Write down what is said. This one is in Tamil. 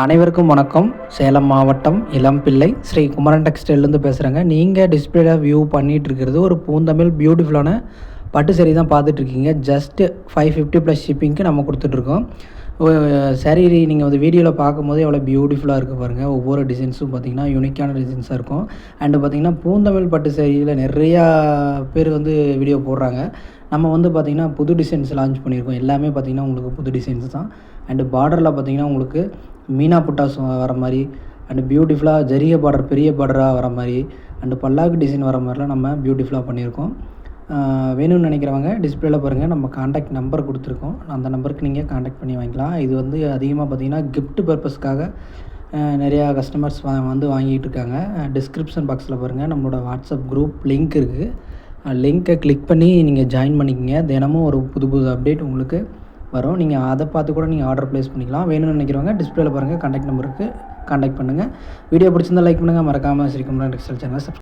அனைவருக்கும் வணக்கம். சேலம் மாவட்டம் இளம்பிள்ளை. ஸ்ரீ குமரன் டெக்ஸ்டைல்லேருந்து பேசுகிறேங்க நீங்கள் டிஸ்பிளேல வியூ பண்ணிகிட்டு இருக்கிறது ஒரு பூந்தமிழ் பியூட்டிஃபுல்லான பட்டு சரி தான் பார்த்துட்ருக்கீங்க ஜஸ்ட்டு ஃபைவ் ஃபிஃப்டி ப்ளஸ் ஷிப்பிங்க்கு நம்ம கொடுத்துட்ருக்கோம் சரி நீங்கள் வந்து வீடியோவில் பார்க்கும்போது எவ்வளோ பியூட்டிஃபுல்லாக இருக்குது பாருங்கள் ஒவ்வொரு டிசைன்ஸும் பார்த்திங்கன்னா யூனிக்கான டிசைன்ஸாக இருக்கும். அண்டு பார்த்திங்கன்னா பூந்தமிழ் பட்டு சரியில் நிறையா பேர் வந்து வீடியோ போடுறாங்க. நம்ம வந்து பார்த்திங்கன்னா புது டிசைன்ஸ் லான்ச் பண்ணியிருக்கோம். எல்லாமே பார்த்திங்கன்னா உங்களுக்கு புது டிசைன்ஸ் தான். அண்டு பார்டரில் பார்த்திங்கன்னா உங்களுக்கு மீனா புட்டாஸ் வர மாதிரி அண்டு பியூட்டிஃபுல்லாக ஜரிய பார்டர் பெரிய பார்டராக வர மாதிரி அண்டு பல்லாக்கு டிசைன் வர மாதிரிலாம் நம்ம பியூட்டிஃபுல்லாக பண்ணியிருக்கோம். வேணும்னு நினைக்கிறவங்க டிஸ்பிளேல பாருங்கள் நம்ம காண்டாக்ட் நம்பர் கொடுத்துருக்கோம். அந்த நம்பருக்கு நீங்கள் காண்டாக்ட் பண்ணி வாங்கிக்கலாம். இது வந்து அதிகமாக பார்த்தீங்கன்னா கிஃப்ட் பர்பஸ்க்காக நிறையா கஸ்டமர்ஸ் வந்து வாங்கிட்டு இருக்காங்க. டிஸ்கிரிப்ஷன் பாக்ஸில் பாருங்கள் நம்மளோட வாட்ஸ்அப் குரூப் லிங்க் இருக்குது லிங்க்கை கிளிக் பண்ணி நீங்கள் ஜாயின் பண்ணிக்கங்க. தினமும் ஒரு புது புது அப்டேட் உங்களுக்கு வரும். நீங்கள் அதை பார்த்து கூட நீங்கள் ஆர்டர் ப்ளேஸ் பண்ணிக்கலாம். வேணும்னு நினைக்கிறவங்க டிஸ்பிளேல பாருங்கள் கான்டாக்ட் நம்பருக்கு கான்டாக்ட் பண்ணுங்கள் வீடியோ பிடிச்சிருந்தா லைக் பண்ணுங்கள் மறக்காமல் ஸ்ரீகுமரன் டெக்ஸ்டைல் சேனல் சப்ஸ்கிரைப்